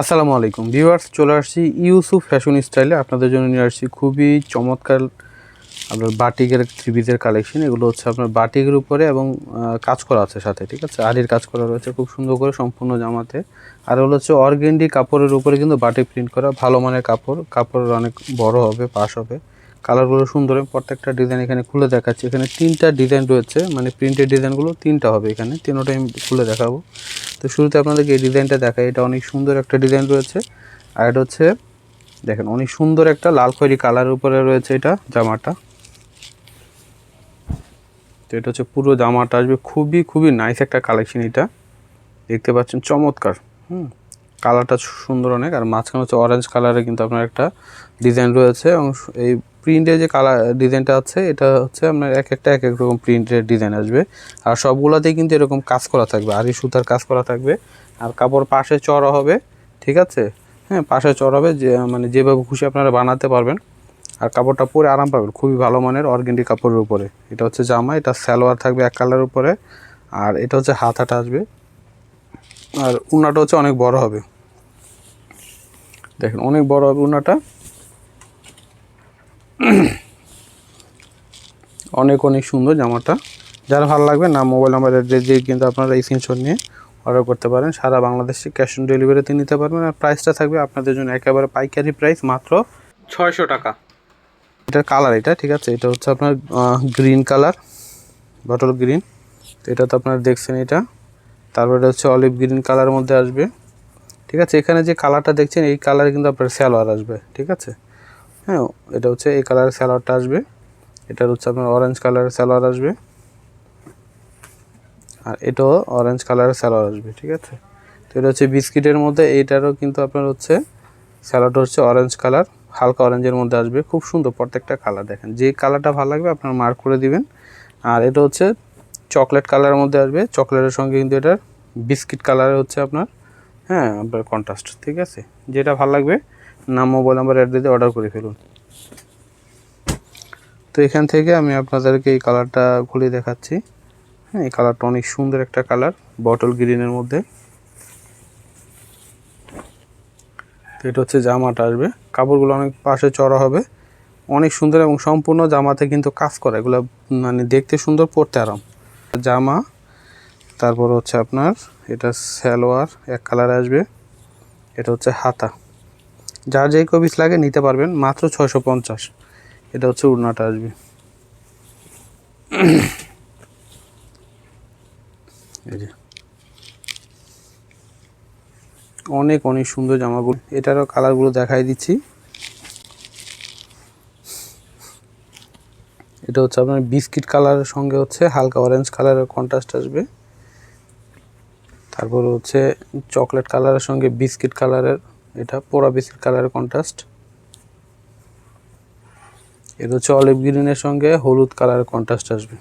আসসালামু আলাইকুম। ভিউয়ার্স, চলে আসছি ইউসুফ ফ্যাশন স্টাইলে। আপনাদের জন্য নিয়ে আসছি খুবই চমৎকার আপনার বাটিকের থ্রিপিসের কালেকশন এগুলো হচ্ছে আপনার বাটিকের উপরে এবং কাজ করা আছে সাথে, ঠিক আছে? আরির কাজ করা রয়েছে খুব সুন্দর করে সম্পূর্ণ জামাতে। আর হলো হচ্ছে অর্গেন্ডি কাপড়ের উপরে কিন্তু বাটি প্রিন্ট করা, ভালো মানের কাপড়। কাপড় অনেক বড় হবে, পাশ হবে। কালারগুলো সুন্দর, প্রত্যেকটা ডিজাইন এখানে খুলে দেখাচ্ছি। এখানে তিনটা ডিজাইন রয়েছে মানে প্রিন্টের ডিজাইনগুলো তিনটা হবে এখানে তিনোটাই আমি খুলে দেখাবো। তো শুরুতে আপনাদেরকে এই ডিজাইনটা দেখাই, এটা অনেক সুন্দর একটা ডিজাইন রয়েছে। আর এটা হচ্ছে, দেখেন, অনেক সুন্দর একটা লাল খয়েরি কালারের উপরে রয়েছে এটা জামাটা। তো এটা হচ্ছে পুরো জামাটা আসবে, খুবই খুবই নাইস একটা কালেকশন এটা। দেখতে পাচ্ছেন, চমৎকার, হুম। কালারটা সুন্দর অনেক, আর মাঝখানে হচ্ছে অরেঞ্জ কালারে কিন্তু আপনার একটা ডিজাইন রয়েছে এবং এই প্রিন্টের যে কালার ডিজাইনটা আছে, এটা হচ্ছে আপনার এক একটা এক এক রকম প্রিন্টের ডিজাইন আসবে। আর সবগুলাতেই কিন্তু এরকম কাজ করা থাকবে আরি সুতার কাজ করা থাকবে, আর কাপড় পাশে চড়া হবে, ঠিক আছে? হ্যাঁ পাশে চড়া হবে, যে মানে যেভাবে খুশি আপনারা বানাতে পারবেন। আর কাপড়টা পরে আরাম পাবেন, খুবই ভালো মানের অর্গেন্ডি কাপড়ের উপরে। এটা হচ্ছে জামা, এটা সালোয়ার থাকবে এক কালারের উপরে, আর এটা হচ্ছে হাতাটা আসবে। আর উনাটা হচ্ছে অনেক বড় হবে। দেখেন, অনেক বড় হবে উনাটা। অনেক অনেক সুন্দর জামাটা। যার ভালো লাগবে না, মোবাইল নাম্বার অ্যাড্রেস দিয়ে কিন্তু আপনারা স্ক্রিনশট নিয়ে অর্ডার করতে পারেন। সারা বাংলাদেশে ক্যাশ অন ডেলিভারিতে নিতে পারবেন। আর প্রাইসটা থাকবে আপনাদের জন্য একেবারে পাইকারি প্রাইস মাত্র ছয়শো টাকা। এটার কালার এটা, ঠিক আছে? এটা হচ্ছে আপনার গ্রিন কালার বটল গ্রিন তো এটা তো আপনারা দেখছেন এটা। তারপরে হচ্ছে অলিভ গ্রিন কালারের মধ্যে আসবে। ঠিক আছে? এখানে যে কালারটা দেখছেন, এই কালারে কিন্তু আপনার স্যালোয়ার আসবে, ঠিক আছে? হ্যাঁ এটা হচ্ছে এই কালারের স্যালোয়ারটা আসবে। এটার হচ্ছে আপনার অরেঞ্জ কালারের স্যালোয়ার আসবে। আর এটাও অরেঞ্জ কালারের স্যালোয়ার আসবে, ঠিক আছে? তো এটা হচ্ছে বিস্কিটের মধ্যে, এইটারও কিন্তু আপনার হচ্ছে স্যালাডটা হচ্ছে অরেঞ্জ কালার হালকা অরেঞ্জের মধ্যে আসবে। খুব সুন্দর প্রত্যেকটা কালার দেখেন। যে কালারটা ভালো লাগবে, আপনার মার্ক করে দিবেন। আর এটা হচ্ছে চকলেট কালারের মধ্যে আসবে। চকলেটের সঙ্গে কিন্তু এটার বিস্কিট কালারের হচ্ছে আপনার হ্যাঁ আপনার কন্ট্রাস্ট ঠিক আছে? যেটা ভালো লাগবে, নাম মোবাইল নাম্বার অ্যাড দিয়ে অর্ডার করে ফেলুন। তো এখান থেকে আমি আপনাদেরকে এই কালারটা খুলে দেখাচ্ছি। হ্যাঁ এই কালারটা অনেক সুন্দর একটা কালার বটল গ্রিনের মধ্যে। তো এটা হচ্ছে জামাটা আসবে। কাপড়গুলো অনেক পাশে চড়া হবে। অনেক সুন্দর এবং সম্পূর্ণ জামাতে কিন্তু কাজ করা। এগুলো মানে দেখতে সুন্দর, পরতে আরাম। জামা তারপর হচ্ছে আপনার এটা সালোয়ার, এক কালার আসবে। এটা হচ্ছে হাতা। যার যেই কবিস লাগে নিতে পারবেন, মাত্র ছয়শো পঞ্চাশ। এটা হচ্ছে উড়নাটা আসবে। অনেক অনেক সুন্দর জামাগুলো। এটারও কালারগুলো দেখাই দিচ্ছি। এটা হচ্ছে আপনার বিস্কিট কালারের সঙ্গে হচ্ছে হালকা অরেঞ্জ কালারের কন্ট্রাস্ট আসবে। তারপর হচ্ছে চকলেট কালারের সঙ্গে বিস্কিট কালারের, এটা পোড়া বিস্কিট কালারের কন্ট্রাস্ট এটা হচ্ছে অলিভ গ্রিনের সঙ্গে হলুদ কালারের কন্ট্রাস্ট আসবে।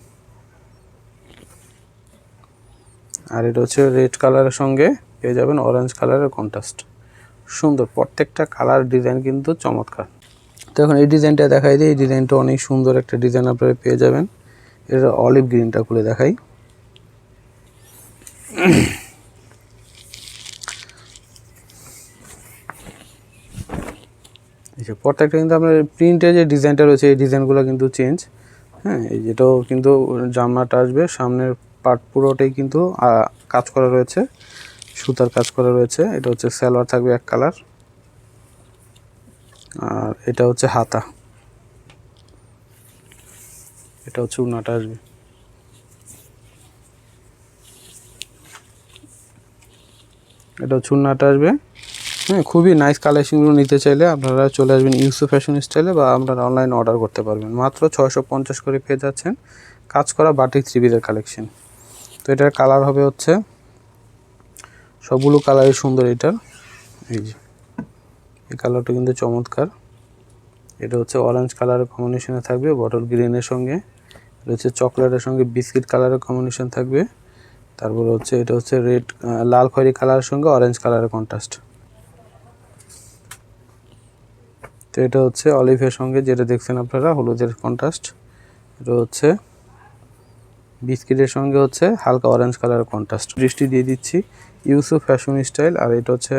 আর এটা হচ্ছে রেড কালারের সঙ্গে পেয়ে যাবেন অরেঞ্জ কালারের কন্ট্রাস্ট সুন্দর, প্রত্যেকটা কালার ডিজাইন কিন্তু চমৎকার। তো এখন এই ডিজাইনটা দেখাই দিই, এই ডিজাইনটা অনেক সুন্দর একটা ডিজাইন আপনারা পেয়ে যাবেন। এটা অলিভ গ্রিনটা খুলে দেখাই। এই প্রত্যেকটা কিন্তু আপনার প্রিন্টের যে ডিজাইনটা রয়েছে, এই ডিজাইনগুলো কিন্তু চেঞ্জ হ্যাঁ এই যেটাও কিন্তু জামাটা আসবে, সামনের পার্ট পুরোটাই কিন্তু কাজ করা রয়েছে, সুতার কাজ করা রয়েছে। এটা হচ্ছে সালোয়ার থাকবে এক কালার আর এটা হচ্ছে হাতা। এটা হচ্ছে উনাটা আসবে। এটা হচ্ছে উন্নাটা আসবে। হ্যাঁ খুবই নাইস কালেকশনগুলো নিতে চাইলে আপনারা চলে আসবেন ইউসু ফ্যাশন স্টাইলে বা আপনারা অনলাইন অর্ডার করতে পারবেন। মাত্র ছয়শো পঞ্চাশ করে পেয়ে যাচ্ছেন কাজ করা বাটিক থ্রিবিদের কালেকশন তো এটার কালার হবে হচ্ছে সবগুলো কালারই সুন্দর এটার এই যে, এই কালারটা কিন্তু চমৎকার। এটা হচ্ছে অরেঞ্জ কালারের কম্বিনেশনে থাকবে বটল গ্রিনের সঙ্গে। এটা হচ্ছে চকলেটের সঙ্গে বিস্কিট কালারের কম্বিনেশন থাকবে। তারপরে হচ্ছে এটা হচ্ছে রেড লাল খয়েরি কালারের সঙ্গে অরেঞ্জ কালারের কন্ট্রাস্ট তো এটা হচ্ছে অলিভের সঙ্গে, যেটা দেখছেন আপনারা, হলুদের কন্ট্রাস্ট এটা হচ্ছে বিস্কিটের সঙ্গে হচ্ছে হালকা অরেঞ্জ কালারের কন্ট্রাস্ট দৃষ্টি দিয়ে দিচ্ছি, ইউসুফ ফ্যাশন স্টাইল আর এটা হচ্ছে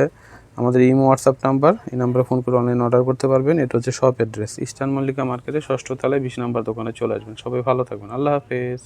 আমাদের ইমো হোয়াটসঅ্যাপ নাম্বার এই নাম্বারে ফোন করে অনলাইন অর্ডার করতে পারবেন। এটা হচ্ছে শপ অ্যাড্রেস ইস্টার্ন মল্লিকা মার্কেটে ষষ্ঠ তলায় বিশ নাম্বার দোকানে চলে আসবেন। সবাই ভালো থাকবেন, আল্লাহ হাফেজ।